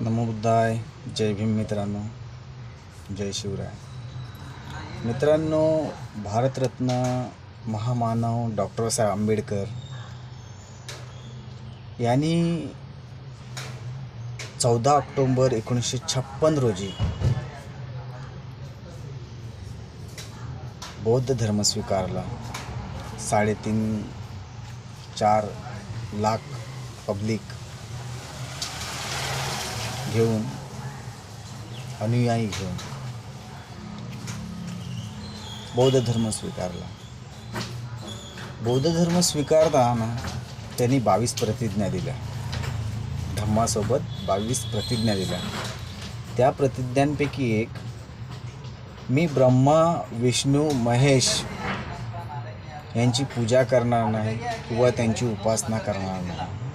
नमोबुद्धाय जय भीम मित्रांनो जय शिवराय. मित्रांनो भारतरत्न महामानव डॉक्टर साहेब आंबेडकर यांनी चौदा ऑक्टोंबर एकोणीसशे छप्पन रोजी बौद्ध धर्म स्वीकारला. साडेतीन चार लाख पब्लिक घेऊन अनुयायी घेऊन बौद्ध धर्म स्वीकारला. बौद्ध धर्म स्वीकारताना त्यांनी बावीस प्रतिज्ञा दिल्या. धम्मासोबत बावीस प्रतिज्ञा दिल्या. त्या प्रतिज्ञांपैकी एक मी ब्रह्मा विष्णू महेश यांची पूजा करणार नाही किंवा त्यांची उपासना करणार नाही.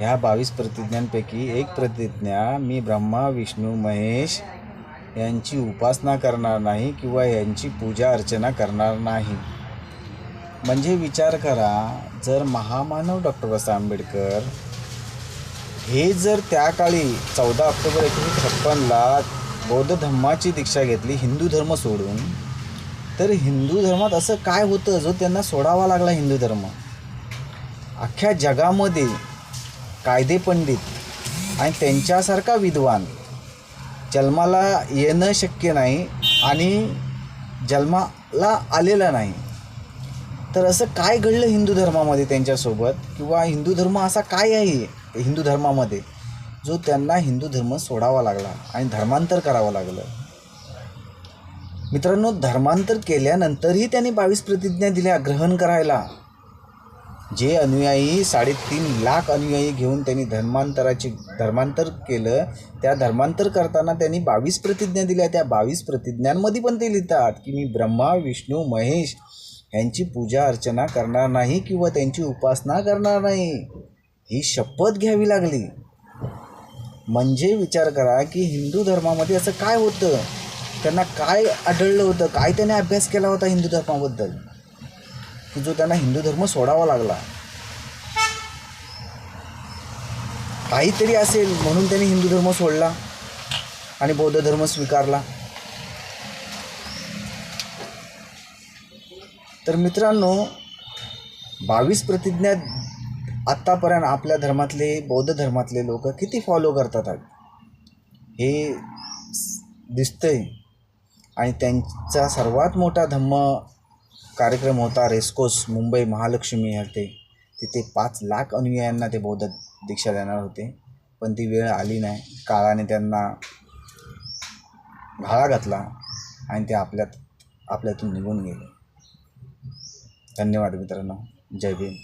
ह्या बावीस प्रतिज्ञांपैकी एक प्रतिज्ञा मी ब्रह्मा विष्णू महेश यांची उपासना करणार नाही किंवा यांची पूजा अर्चना करणार नाही. म्हणजे विचार करा जर महामानव डॉक्टर बाबासाहेब आंबेडकर हे जर त्या काळी चौदा ऑक्टोबर एकोणीसशे छप्पनला बौद्ध धर्माची दीक्षा घेतली हिंदू धर्म सोडून तर हिंदू धर्मात असं काय होतं जो त्यांना सोडावा लागला हिंदू धर्म? अख्ख्या जगामध्ये कायदे पंडित आणि त्यांच्यासारखा विद्वान. जन्माला येणं शक्य नाही आणि जन्माला आलेला नाही. तर असं काय घडलं हिंदू धर्मामध्ये त्यांच्यासोबत? किंवा हिंदू धर्म असा काय आहे हिंदू धर्मामध्ये? जो त्यांना हिंदू धर्म सोडावा लागला आणि धर्मांतर करावं लागलं. मित्रांनो धर्मांतर केल्यानंतरही त्यांनी बावीस प्रतिज्ञा दिल्या ग्रहण करायला. जे अनुयायी साडेतीन लाख अनुयायी घेऊन त्यांनी धर्मांतराची धर्मांतर केलं त्या धर्मांतर करताना त्यांनी बावीस प्रतिज्ञा दिल्या. त्या बावीस प्रतिज्ञांमध्ये पण ते लिहितात की मी ब्रह्मा विष्णू महेश यांची पूजा अर्चना करणार नाही किंवा त्यांची उपासना करणार नाही. ही शपथ घ्यावी लागली. म्हणजे विचार करा की हिंदू धर्मामध्ये असं काय होतं? त्यांना काय आढळलं होतं? काय त्याने अभ्यास केला होता हिंदू धर्माबद्दल? की जो त्यांना हिंदू धर्म सोडावा लागला. काहीतरी असेल म्हणून त्यांनी हिंदू धर्म सोडला आणि बौद्ध धर्म स्वीकारला. तर मित्रांनो बावीस प्रतिज्ञा आत्तापर्यंत आपल्या धर्मातले बौद्ध धर्मातले लोक किती फॉलो करतात हे दिसतंय. आणि त्यांचा सर्वात मोठा धम्म कार्यक्रम होता रेस्कोस मुंबई महालक्ष्मी येथे. तिथे पाच लाख अनुयायांना ते बौद्ध दीक्षा देणार होते. पण ती वेळ आली नाही. काळाने त्यांना घाळा घातला आणि ते आपल्यात आपल्यातून निघून गेले. धन्यवाद मित्रांनो. जय भीम.